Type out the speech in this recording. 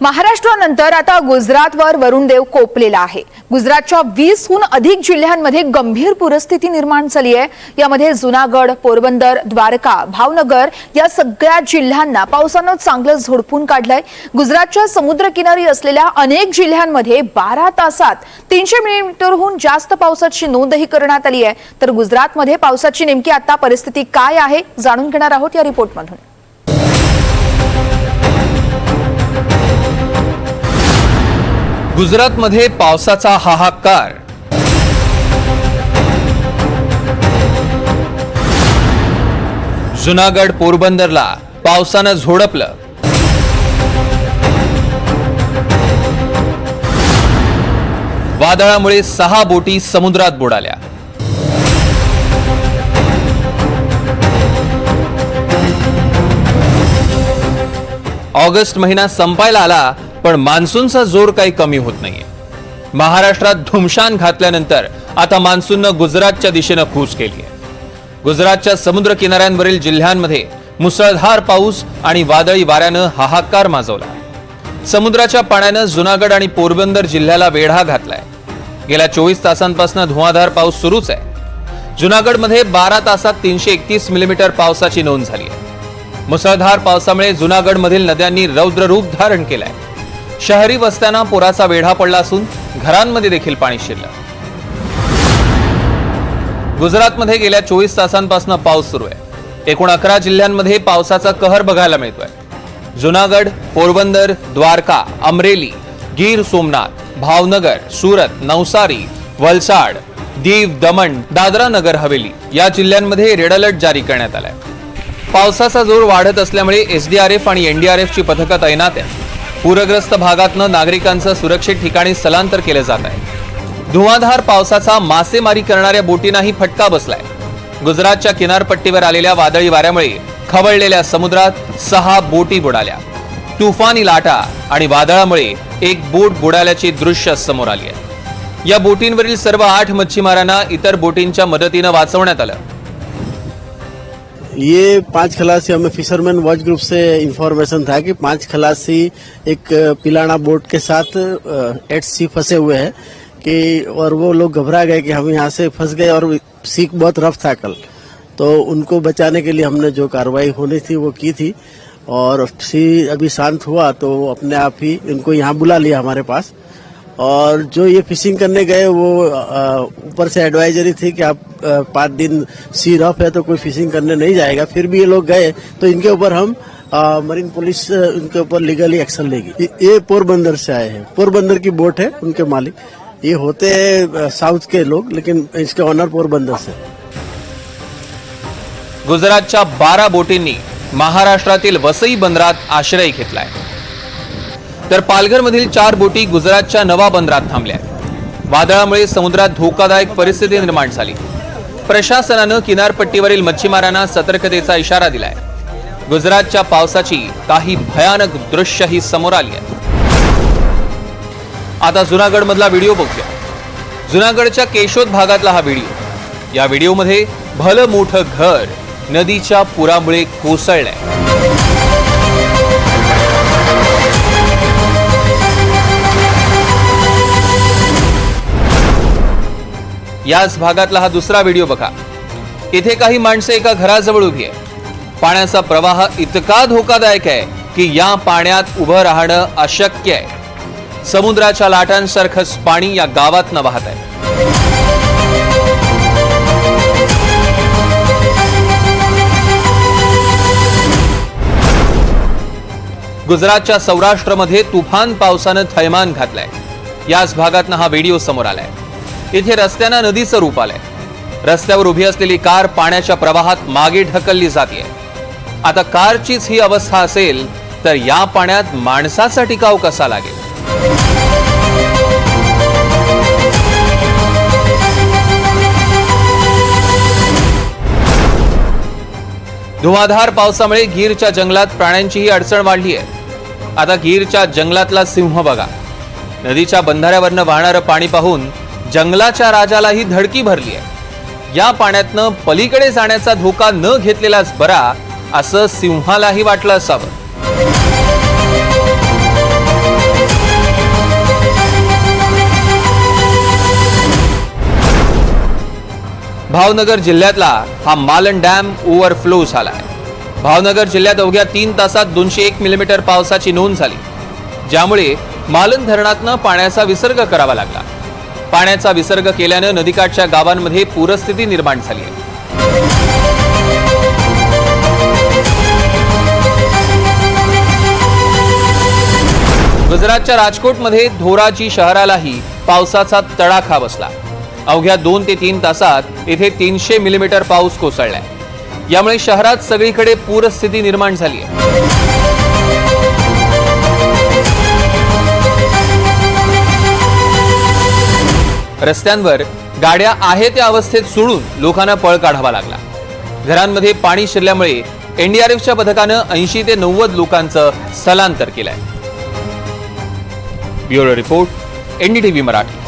महाराष्ट्रानंतर आता गुजरातवर वरुणदेव कोपलेला आहे. गुजरातच्या वीसहून अधिक जिल्ह्यांमध्ये गंभीर पूरस्थिती निर्माण झाली आहे. यामध्ये जुनागड पोरबंदर द्वारका भावनगर या सगळ्या जिल्ह्यांना पावसानं चांगलं झोडपून काढलंय. गुजरातच्या समुद्रकिनारी असलेल्या अनेक जिल्ह्यांमध्ये बारा तासात तीनशे मिलीमीटरहून जास्त पावसाची नोंदही करण्यात आली आहे. तर गुजरातमध्ये पावसाची नेमकी आता परिस्थिती काय आहे जाणून घेणार आहोत या रिपोर्टमधून. गुजरातमध्ये पावसाचा हाहाकार. जुनागड पोरबंदरला पावसानं झोडपलं. वादळामुळे सहा बोटी समुद्रात बुडाल्या. ऑगस्ट महिना संपायला आला पण मान्सूनचा जोर काही कमी होत नाहीये. महाराष्ट्रात धुमशान घातल्यानंतर आता मान्सूननं गुजरातच्या दिशेनं कूच केली आहे गुजरातच्या समुद्र किनाऱ्यांवरील जिल्ह्यांमध्ये मुसळधार पाऊस आणि वादळी वाऱ्यानं हाहाकार माजवला. समुद्राच्या पाण्यानं जुनागड आणि पोरबंदर जिल्ह्याला वेढा घातलाय. गेल्या चोवीस तासांपासून धुवाधार पाऊस सुरूच आहे. जुनागडमध्ये बारा तासात तीनशे एकतीस मिलीमीटर पावसाची नोंद झाली आहे मुसळधार पावसामुळे जुनागडमधील नद्यांनी रौद्र रूप धारण केलंय. शहरी वस्त्यांना पुराचा वेढा पडला असून घरांमध्ये देखील पाणी शिरलं. गुजरातमध्ये गेल्या चोवीस तासांपासून पाऊस सुरू आहे. एकूण अकरा जिल्ह्यांमध्ये पावसाचा कहर बघायला मिळतोय. जुनागड पोरबंदर द्वारका अमरेली गीर सोमनाथ भावनगर सुरत नवसारी वलसाड दीव दमण दादरा नगर हवेली या जिल्ह्यांमध्ये रेड अलर्ट जारी करण्यात आलाय. पावसाचा जोर वाढत असल्यामुळे एसडीआरएफ आणि एनडीआरएफची पथकं तैनात आहेत. पूरग्रस्त भागातनं नागरिकांचं सुरक्षित ठिकाणी स्थलांतर केलं जात आहे. धुवाधार पावसाचा मासेमारी करणाऱ्या बोटींनाही फटका बसलाय. गुजरातच्या किनारपट्टीवर आलेल्या वादळी वाऱ्यामुळे खवळलेल्या समुद्रात सहा बोटी बुडाल्या. तुफानी लाटा आणि वादळामुळे एक बोट बुडाल्याची दृश्य समोर आली आहे. या बोटींवरील सर्व आठ मच्छीमारांना इतर बोटींच्या मदतीनं वाचवण्यात आलं. ये पाँच खलासी हमें फिशरमैन वॉच ग्रुप से इंफॉर्मेशन था कि पाँच खलासी एक पिलाना बोट के साथ एट सी फंसे हुए हैं कि, और वो लोग घबरा गए कि हम यहाँ से फंस गए और सीख बहुत रफ था कल। तो उनको बचाने के लिए हमने जो कार्रवाई होनी थी वो की थी और सी अभी शांत हुआ तो अपने आप ही इनको यहाँ बुला लिया हमारे पास। और जो ये फिशिंग करने गए वो ऊपर से एडवाइजरी थी कि आप पाँच दिन सी रफ है तो कोई फिशिंग करने नहीं जाएगा। फिर भी ये लोग गए तो इनके ऊपर हम अ, मरीन पुलिस इनके ऊपर लीगली एक्शन लेगी। ये- पोरबंदर से आए हैं। पोरबंदर की बोट है उनके मालिक। ये होते हैं साउथ के लोग लेकिन इसके ऑनर पोरबंदर से। गुजरातच्या बारा बोटींनी महाराष्ट्रातील वसई बंदरात आश्रय घेतलाय. तर पालघरमधील चार बोटी गुजरातच्या नवा बंदरात थांबल्या वादळामुळे समुद्रात धोकादायक परिस्थिती निर्माण झाली. प्रशासनानं किनारपट्टीवरील मच्छीमारांना सतर्कतेचा इशारा दिलाय. गुजरातच्या पावसाची काही भयानक दृश्यही समोर आली आहेत. आता जुनागडमधला व्हिडिओ बघूया. जुनागडच्या केशोद भागातला हा व्हिडिओ. या व्हिडिओमध्ये भलं मोठं घर नदीच्या पुरामुळे कोसळलंय. याच भागातला हा दुसरा व्हिडिओ बघा. इथे काही माणसे एका घराजवळ उभी आहे पाण्याचा प्रवाह इतका धोकादायक आहे की या पाण्यात उभं राहणं अशक्य आहे. समुद्राच्या लाटांसारखंच पाणी या गावातनं वाहत आहे. गुजरातच्या सौराष्ट्रमध्ये तुफान पावसानं थैमान घातलंय. याच भागातनं हा व्हिडिओ समोर आलाय. इथे रस्त्यांना नदीचं रूप आलंय. रस्त्यावर उभी असलेली कार पाण्याच्या प्रवाहात मागे ढकलली जाते आता कारचीच ही अवस्था असेल तर या पाण्यात माणसाचा टिकाव कसा लागेल? धुवाधार पावसामुळे गीरच्या जंगलात प्राण्यांचीही अडचण वाढली आहे आता गीरच्या जंगलातला सिंह बघा. नदीच्या बंधाऱ्यावरनं वाहणारं पाणी पाहून जंगलाच्या राजालाही धडकी भरली आहे. या पाण्यातनं पलीकडे जाण्याचा धोका न घेतलेलाच बरा असं सिंहालाही वाटलं असावं. भावनगर जिल्ह्यातला हा मालन डॅम ओव्हरफ्लो झाला आहे भावनगर जिल्ह्यात अवघ्या तीन तासात दोनशे एक मिलीमीटर पावसाची नोंद झाली. ज्यामुळे मालन धरणातनं पाण्याचा विसर्ग करावा लागला. पाण्याचा विसर्ग केल्यानं नदीकाठच्या गावांमध्ये पूरस्थिती निर्माण झाली आहे. गुजरातच्या राजकोटमध्ये धोराजी शहरालाही पावसाचा तडाखा बसला. अवघ्या दोन ते तीन तासात येथे तीनशे मिलीमीटर पाऊस कोसळलाय. यामुळे शहरात सगळीकडे पूरस्थिती निर्माण झाली आहे. रस्त्यांवर गाड्या आहे त्या अवस्थेत सोडून लोकांना पळ काढावा लागला. घरांमध्ये पाणी शिरल्यामुळे एनडीआरएफच्या पथकानं ऐंशी ते नव्वद लोकांचं स्थलांतर केलंय. Bureau report NDTV Marathi.